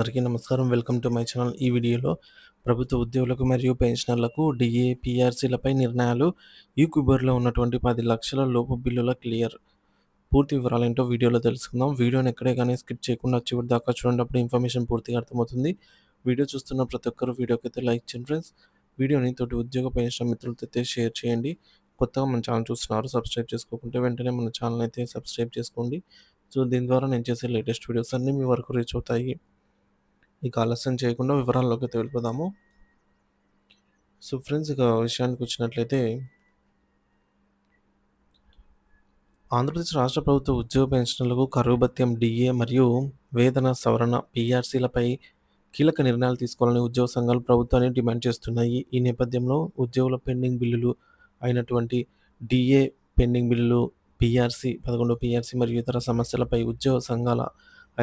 అందరికీ నమస్కారం. Welcome to my channel. ఈ వీడియోలో ప్రభుత్వ ఉద్యోగులకు మరియు పెన్షనర్లకు డిఏ పిఆర్సీలపై నిర్ణయాలు ఈ ఉన్నటువంటి పది లక్షల లోపు బిల్లుల క్లియర్. పూర్తి వివరాలు ఏంటో వీడియోలో తెలుసుకుందాం. వీడియోని ఎక్కడే కానీ స్కిప్ చేయకుండా చివరి దాకా చూడండి. అప్పుడు ఇన్ఫర్మేషన్ పూర్తిగా అర్థమవుతుంది. వీడియో చూస్తున్న ప్రతి ఒక్కరు వీడియోకి అయితే లైక్ చేయండి ఫ్రెండ్స్. వీడియోని తోటి ఉద్యోగ పెన్షన్ మిత్రులతో అయితే షేర్ చేయండి. కొత్తగా మన ఛానల్ చూస్తున్నారు సబ్స్క్రైబ్ చేసుకోకుంటే వెంటనే మన ఛానల్ అయితే సబ్స్క్రైబ్ చేసుకోండి. సో దీని ద్వారా నేను చేసే లేటెస్ట్ వీడియోస్ అన్నీ మీ వరకు రీచ్ అవుతాయి. ఇక ఆలస్యం చేయకుండా వివరాల్లోకి వెళ్ళిపోదాము. సో ఫ్రెండ్స్ ఇక విషయానికి వచ్చినట్లయితే ఆంధ్రప్రదేశ్ రాష్ట్ర ప్రభుత్వ ఉద్యోగ పెన్షన్లకు కరువు భత్యం డిఏ మరియు వేతన సవరణ పీఆర్సీలపై కీలక నిర్ణయాలు తీసుకోవాలని ఉద్యోగ సంఘాలు ప్రభుత్వాన్ని డిమాండ్ చేస్తున్నాయి. ఈ నేపథ్యంలో ఉద్యోగుల పెండింగ్ బిల్లులు అయినటువంటి డిఏ పెండింగ్ బిల్లులు పీఆర్సీ పదకొండు పీఆర్సీ మరియు ఇతర సమస్యలపై ఉద్యోగ సంఘాల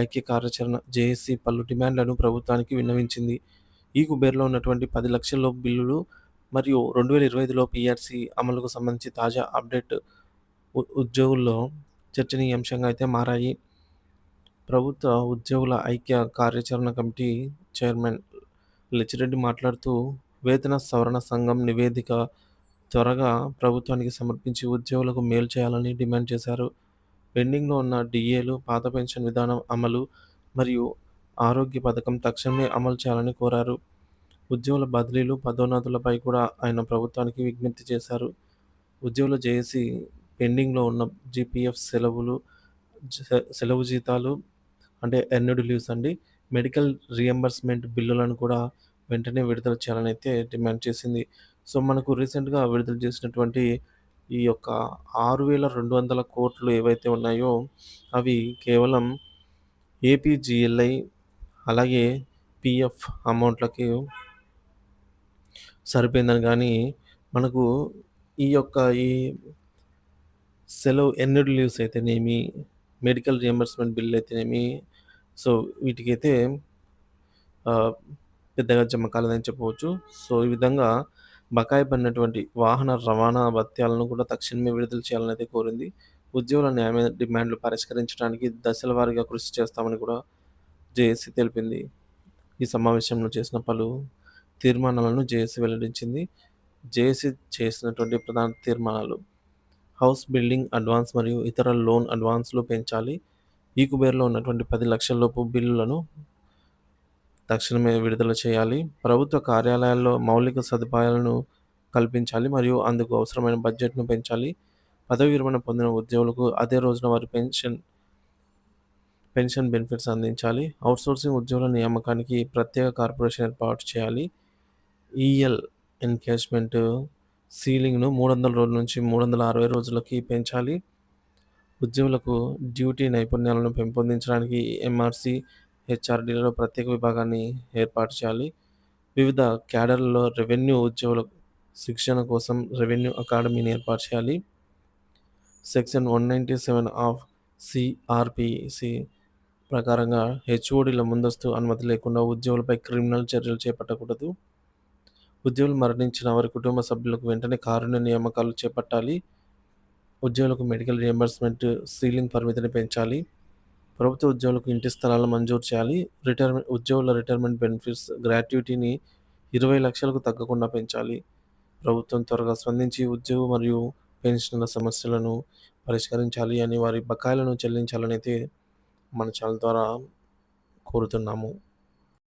ఐక్య కార్యాచరణ జేఏసీ పలు డిమాండ్లను ప్రభుత్వానికి విన్నవించింది. ఈ కుబేర్లో ఉన్నటువంటి పది లక్షల బిల్లులు మరియు రెండు వేల ఇరవై ఐదులో పిఆర్సీ అమలుకు సంబంధించి తాజా అప్డేట్ ఉద్యోగుల్లో చర్చనీయాంశంగా అయితే మారాయి. ప్రభుత్వ ఉద్యోగుల ఐక్య కార్యాచరణ కమిటీ చైర్మన్ లచ్చిరెడ్డి మాట్లాడుతూ వేతన సవరణ సంఘం నివేదిక త్వరగా ప్రభుత్వానికి సమర్పించి ఉద్యోగులకు మేలు చేయాలని డిమాండ్ చేశారు. పెండింగ్లో ఉన్న డిఏలు పాత పెన్షన్ విధానం అమలు మరియు ఆరోగ్య పథకం తక్షణమే అమలు చేయాలని కోరారు. ఉద్యోగుల బదిలీలు పదోన్నతులపై కూడా ఆయన ప్రభుత్వానికి విజ్ఞప్తి చేశారు. ఉద్యోగుల జేఏసీ పెండింగ్లో ఉన్న జీపీఎఫ్ సెలవులు సెలవు జీతాలు అంటే ఎర్నడ్ లీవ్స్ అండి మెడికల్ రియంబర్స్మెంట్ బిల్లులను కూడా వెంటనే విడుదల చేయాలని అయితే డిమాండ్ చేసింది. సో మనకు రీసెంట్గా విడుదల చేసినటువంటి ఈ యొక్క ఆరు వేల రెండు వందల కోట్లు ఏవైతే ఉన్నాయో అవి కేవలం ఏపీజిఎల్ఐ అలాగే పిఎఫ్ అమౌంట్లకి సరిపోయిందని కానీ మనకు ఈ యొక్క ఈ సెలవు ఎన్నెడ్ లీవ్స్ అయితేనేమి మెడికల్ రియంబర్స్మెంట్ బిల్ అయితేనేమి సో వీటికైతే పెద్దగా జమ కాలేదని చెప్పవచ్చు. సో ఈ విధంగా బకాయి పడినటువంటి వాహన రవాణా భత్యాలను కూడా తక్షణమే విడుదల చేయాలని అయితే కోరింది. ఉద్యోగుల న్యాయ డిమాండ్లు పరిష్కరించడానికి దశల వారీగా కృషి చేస్తామని కూడా జేఏసీ తెలిపింది. ఈ సమావేశంలో చేసిన పలు తీర్మానాలను జేఏసీ వెల్లడించింది. జేఏసీ చేసినటువంటి ప్రధాన తీర్మానాలు హౌస్ బిల్డింగ్ అడ్వాన్స్ మరియు ఇతర లోన్ అడ్వాన్స్లు పెంచాలి. ఈ కుబేర్లో ఉన్నటువంటి పది లక్షల లోపు బిల్లులను తక్షణమే విడుదల చేయాలి. ప్రభుత్వ కార్యాలయాల్లో మౌలిక సదుపాయాలను కల్పించాలి మరియు అందుకు అవసరమైన బడ్జెట్ను పెంచాలి. పదవి విరమణ పొందిన ఉద్యోగులకు అదే రోజున వారి పెన్షన్ పెన్షన్ బెనిఫిట్స్ అందించాలి. అవుట్సోర్సింగ్ ఉద్యోగుల నియామకానికి ప్రత్యేక కార్పొరేషన్ ఏర్పాటు చేయాలి. ఈఎల్ ఎన్కేజ్మెంట్ సీలింగ్ను మూడు వందల రోజుల నుంచి మూడు వందల అరవై రోజులకి పెంచాలి. ఉద్యోగులకు డ్యూటీ నైపుణ్యాలను పెంపొందించడానికి ఎంఆర్సి హెచ్ఆర్డీలలో ప్రత్యేక విభాగాన్ని ఏర్పాటు చేయాలి. వివిధ క్యాడర్లలో రెవెన్యూ ఉద్యోగుల శిక్షణ కోసం రెవెన్యూ అకాడమీని ఏర్పాటు చేయాలి. Section one ninety seven of CrPC ప్రకారంగా హెచ్ఓడిల ముందస్తు అనుమతి లేకుండా ఉద్యోగులపై క్రిమినల్ చర్యలు చేపట్టకూడదు. ఉద్యోగులు మరణించిన వారి కుటుంబ సభ్యులకు వెంటనే కారుణ్య నియామకాలు చేపట్టాలి. ఉద్యోగులకు మెడికల్ రియంబర్స్మెంట్ సీలింగ్ పరిమితిని పెంచాలి. ప్రభుత్వ ఉద్యోగులకు ఇంటి స్థలాలు మంజూరు చేయాలి. రిటైర్మెంట్ ఉద్యోగుల రిటైర్మెంట్ బెనిఫిట్స్ గ్రాట్యుటీని ఇరవై లక్షలకు తగ్గకుండా పెంచాలి. ప్రభుత్వం త్వరగా స్పందించి ఉద్యోగ మరియు పెన్షన్ల సమస్యలను పరిష్కరించాలి అని వారి బకాయిలను చెల్లించాలని అయితే మన ఛానల్ ద్వారా కోరుతున్నాము.